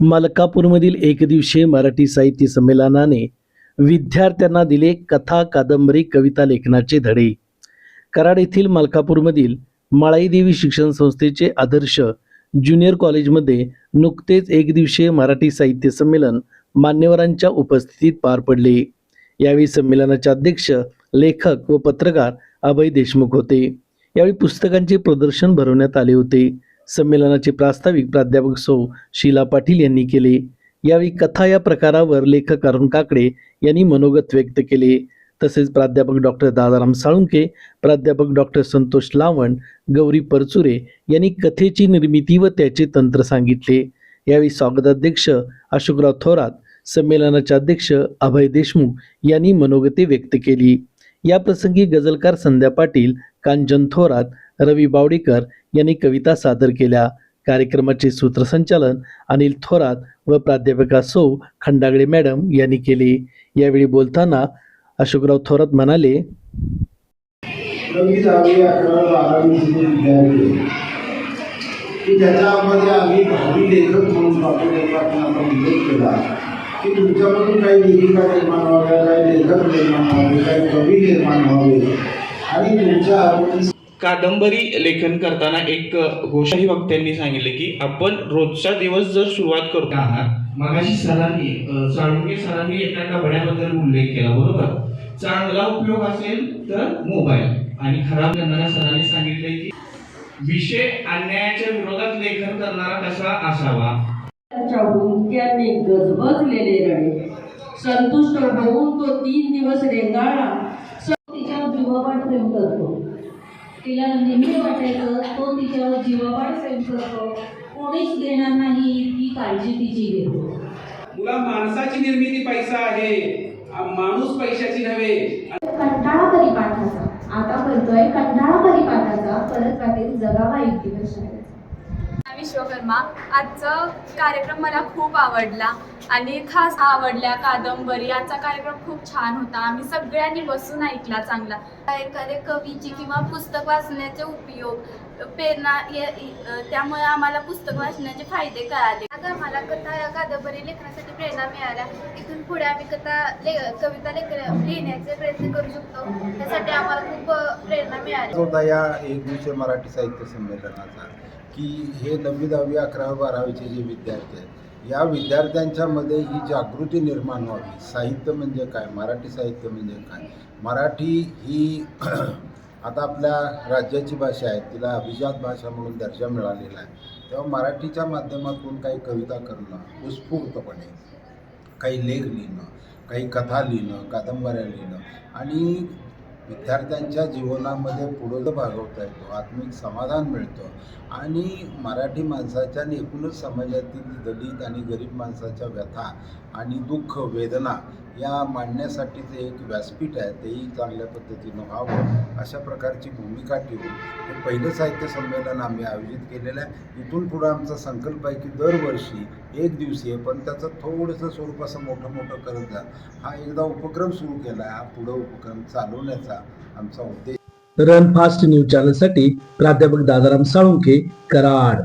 मलकापूरमधील एकदिवसीय मराठी साहित्य संमेलनाने विद्यार्थ्यांना दिले कथा कादंबरी कविता लेखनाचे धडे. कराड येथील मलकापूरमधील माळाईदेवी शिक्षण संस्थेचे आदर्श ज्युनियर कॉलेजमध्ये नुकतेच एकदिवसीय मराठी साहित्य संमेलन मान्यवरांच्या उपस्थितीत पार पडले. यावेळी संमेलनाचे अध्यक्ष लेखक व पत्रकार अभय देशमुख होते. यावेळी पुस्तकांचे प्रदर्शन भरवण्यात आले होते. संमेलनाचे प्रास्ताविक प्राध्यापक सौ शीला पाटील यांनी केले. यावेळी कथा या प्रकारावर लेखक अरुण काकडे यांनी मनोगत व्यक्त केले. तसेच प्राध्यापक डॉक्टर दादाराम साळुंके प्राध्यापक डॉक्टर संतोष लावण गौरी परचुरे यांनी कथेची निर्मिती व त्याचे तंत्र सांगितले. यावेळी स्वागताध्यक्ष अशोकराव थोरात संमेलनाचे अध्यक्ष अभय देशमुख यांनी मनोगते व्यक्त केली. या प्रसंगी गझलकार संध्या पाटील कांचन थोरात रवी बावडीकर यांनी कविता सादर केल्या. कार्यक्रमाचे सूत्रसंचालन अनिल थोरात व प्राध्यापिका सौ खंडागडे मॅडम यांनी केले. यावेळी बोलताना अशोकराव थोरात म्हणाले की त्याच्यामध्ये आम्ही भावी लेखक म्हणून डॉक्टर लेखकांना आता उल्लेख केला. की तुमच्यामधून काही लेखिका निर्माण व्हाव्या काही लेखक निर्माण व्हावे काही कवी निर्माण व्हावे. आणि तुमच्या हातून कादंबरी लेखन करताना एक गोष्टही वक्त्यांनी सांगितले की आपण रोजचा दिवस जर सुरुवात करतो. आहात मगाशी सरांनी अ, साळुंके सरांनी एका कपड्याबद्दल उल्लेख केला बरोबर? चांगला उपयोग असेल तर मोबाईल. आणि खराब करणाऱ्या सरांनी सांगितले की विषय अन्यायाच्या विरोधात लेखन करणारा कसा असावा? हुंदक्याने गजबजलेले रडे. संतुष्ट होऊन तो तीन दिवस रेंगाळला. स- तिच्यावर जीवापाड प्रेम करतो. तिला नेहमी वाटायचं तो तिच्यावर जीवापाड प्रेम करतो. कोणीच घेणार नाही ती काळजी तिची घेतो. मुला माणसाची निर्मिती पैसा आहे. माणूस पैशाची नव्हे. कंटाळा परिपाठाचा. आता करतोय कंटाळा परिपाठाचा परत वाटेल जगावा युक्ती शाळेत विश्वकर्मा आजचा कार्यक्रम मला खूप आवडला. आणि खास आवडल्या कादंबरी. आजचा कार्यक्रम खूप छान होता. आम्ही सगळ्यांनी बसून ऐकला चांगला. एखाद्या कवीची किंवा पुस्तक वाचण्याचे उपयोग प्रेरणा त्यामुळे आम्हाला पुस्तक वाचण्याचे फायदे कळाले. आता आम्हाला कथा या कादंबरी लेखनासाठी प्रेरणा मिळाल्या. इथून पुढे आम्ही कथा ले कविता लेख लिहिण्याचे प्रयत्न करू शकतो. त्यासाठी आम्हाला खूप प्रेरणा मिळाली. होता या एक दिवसीय मराठी साहित्य संमेलनाचा की हे नववी दहावी अकरावी बारावीचे जे विद्यार्थी आहेत या विद्यार्थ्यांच्यामध्ये ही जागृती निर्माण व्हावी. साहित्य म्हणजे काय? मराठी साहित्य म्हणजे काय? मराठी ही आता आपल्या राज्याची भाषा आहे तिला अभिजात भाषा म्हणून दर्जा मिळालेला आहे. तेव्हा मराठीच्या माध्यमातून काही कविता करणं उत्स्फूर्तपणे काही लेख लिहिणं काही कथा लिहिणं कादंबऱ्या लिहिणं आणि विद्यार्थ्यांच्या जीवनामध्ये पुढं भागवता येतो आत्मिक समाधान मिळतं. आणि मराठी माणसाच्या आणि एकूणच समाजातील दलित आणि गरीब माणसाच्या व्यथा आणि दुःख वेदना या मांडण्यासाठीचं एक व्यासपीठ आहे. तेही चांगल्या पद्धतीनं व्हावं अशा प्रकारची भूमिका ठेवून हे पहिलं साहित्य संमेलन आम्ही आयोजित केलेलं आहे. इथून पुढं आमचा संकल्प आहे की दरवर्षी एक दिवसीय पण त्याचं थोडंसं स्वरूप असं मोठं मोठं करत जा. हा एकदा उपक्रम सुरू केला आहे. हा पुढं उपक्रम चालवण्याचा आमचा उद्देश. रन फास्ट न्यूज चॅनलसाठी प्राध्यापक दादाराम साळुंके कराड.